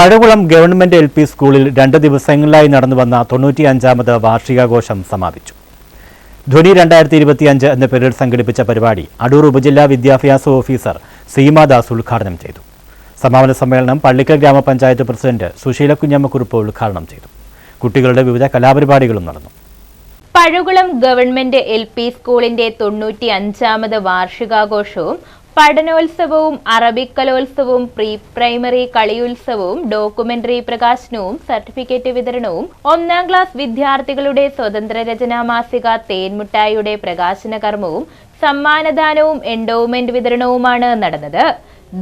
Pazhakulam government L P സ്കൂളിൽ രണ്ട് ദിവസങ്ങളിലായി നടന്നുവന്ന തൊണ്ണൂറ്റിയഞ്ചാമത് വാർഷികാഘോഷം സമാപിച്ചു. ധ്വനി രണ്ടായിരത്തി ഇരുപത്തിയഞ്ച് എന്ന പേരിൽ സംഘടിപ്പിച്ച പരിപാടി അടൂർ ഉപജില്ലാ വിദ്യാഭ്യാസ ഓഫീസർ സീമാദാസ് ഉദ്ഘാടനം ചെയ്തു. സമാപന സമ്മേളനം പള്ളിക്കൽ ഗ്രാമപഞ്ചായത്ത് പ്രസിഡന്റ് സുശീല കുഞ്ഞമ്മക്കുറുപ്പ് ഉദ്ഘാടനം ചെയ്തു. കുട്ടികളുടെ വിവിധ കലാപരിപാടികളും നടന്നു. പഴകുളം ഗവൺമെന്റ് എൽ പി സ്കൂളിന്റെ തൊണ്ണൂറ്റി അഞ്ചാമത് വാർഷികാഘോഷവും പഠനോത്സവവും അറബിക് കലോത്സവവും പ്രീ പ്രൈമറി കളിയുത്സവവും ഡോക്യുമെന്ററി പ്രകാശനവും സർട്ടിഫിക്കറ്റ് വിതരണവും ഒന്നാം ക്ലാസ് വിദ്യാർത്ഥികളുടെ സ്വതന്ത്ര രചനാ മാസിക തേൻമുട്ടായിയുടെ പ്രകാശന കർമ്മവും സമ്മാനദാനവും എൻഡോവ്മെന്റ് വിതരണവുമാണ് നടന്നത്.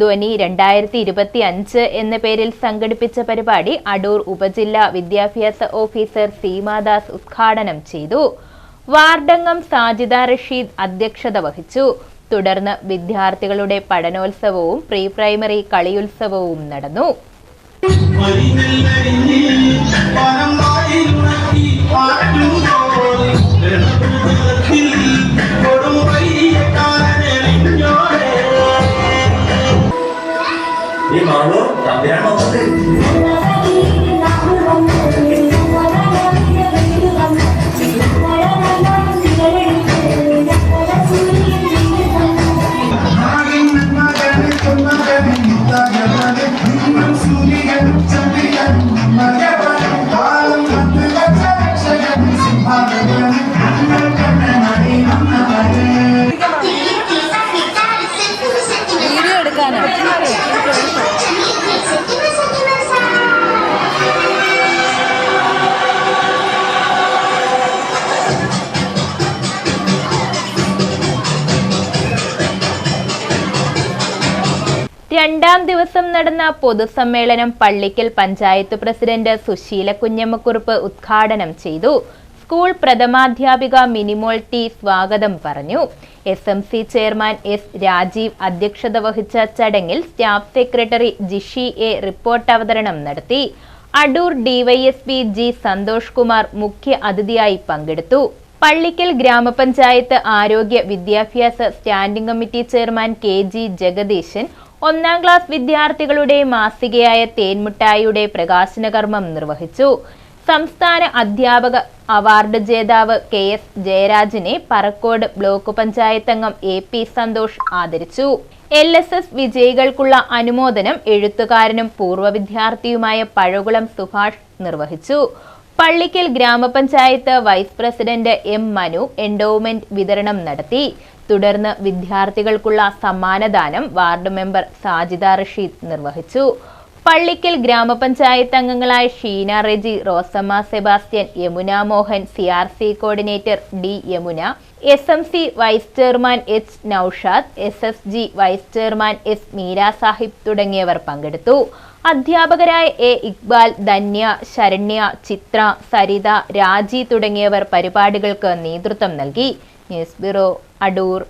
ധ്വനി രണ്ടായിരത്തി ഇരുപത്തി അഞ്ച് എന്ന പേരിൽ സംഘടിപ്പിച്ച പരിപാടി അടൂർ ഉപജില്ലാ വിദ്യാഭ്യാസ ഓഫീസർ സീമാദാസ് ഉദ്ഘാടനം ചെയ്തു. വാർഡംഗം സാജിദ റഷീദ് അധ്യക്ഷത വഹിച്ചു. തുടർന്ന് വിദ്യാർത്ഥികളുടെ പഠനോത്സവവും പ്രീ പ്രൈമറി കളിയുത്സവവും നടന്നു. ഈ മാറോ തമ്പുരാൻ രണ്ടാം ദിവസം നടന്ന പൊതുസമ്മേളനം പള്ളിക്കൽ പഞ്ചായത്ത് പ്രസിഡന്റ് സുശീല കുഞ്ഞമ്മക്കുറുപ്പ് ഉദ്ഘാടനം ചെയ്തു. സ്കൂൾ പ്രഥമാധ്യാപിക മിനിമോൾ ടി സ്വാഗതം പറഞ്ഞു. S M C chairman S Rajeev അധ്യക്ഷത വഹിച്ച ചടങ്ങിൽ staff secretary Jishi A report അവതരണം നടത്തി. അടൂർ ഡിവൈഎസ്പി ജി സന്തോഷ് കുമാർ മുഖ്യ അതിഥിയായി പങ്കെടുത്തു. പള്ളിക്കൽ ഗ്രാമപഞ്ചായത്ത് ആരോഗ്യ വിദ്യാഭ്യാസ standing committee chairman K G Jagadeesan ഒന്നാം ക്ലാസ് വിദ്യാർത്ഥികളുടെ മാസികയായ തേൻമുട്ടായിയുടെ പ്രകാശന കർമ്മം നിർവഹിച്ചു. സംസ്ഥാന അധ്യാപക അവാർഡ് ജേതാവ് കെ എസ് ജയരാജിനെ പറക്കോട് ബ്ലോക്ക് പഞ്ചായത്ത് അംഗം എ പി സന്തോഷ് ആദരിച്ചു. എൽ എസ് എസ് വിജയികൾക്കുള്ള അനുമോദനം എഴുത്തുകാരനും പൂർവ വിദ്യാർത്ഥിയുമായ പഴകുളം സുഭാഷ് നിർവഹിച്ചു. പള്ളിക്കൽ ഗ്രാമപഞ്ചായത്ത് vice president M Manu endowment വിതരണം നടത്തി. തുടർന്ന് വിദ്യാർത്ഥികൾക്കുള്ള സമ്മാനദാനം വാർഡ് മെമ്പർ സാജിദ റഷീദ് നിർവഹിച്ചു. പള്ളിക്കൽ ഗ്രാമപഞ്ചായത്ത് അംഗങ്ങളായ Sheena Reji Rosamma Sebastian Yamuna Mohan C R C coordinator D Yamuna S M C vice chairman H Noushad S S G vice chairman S Meera Sahib തുടങ്ങിയവർ പങ്കെടുത്തു. അധ്യാപകരായ എ ഇക്ബാൽ ധന്യ ശരണ്യ ചിത്ര സരിത രാജി തുടങ്ങിയവർ പരിപാടികൾക്ക് നേതൃത്വം നൽകി. News bureau Adoor.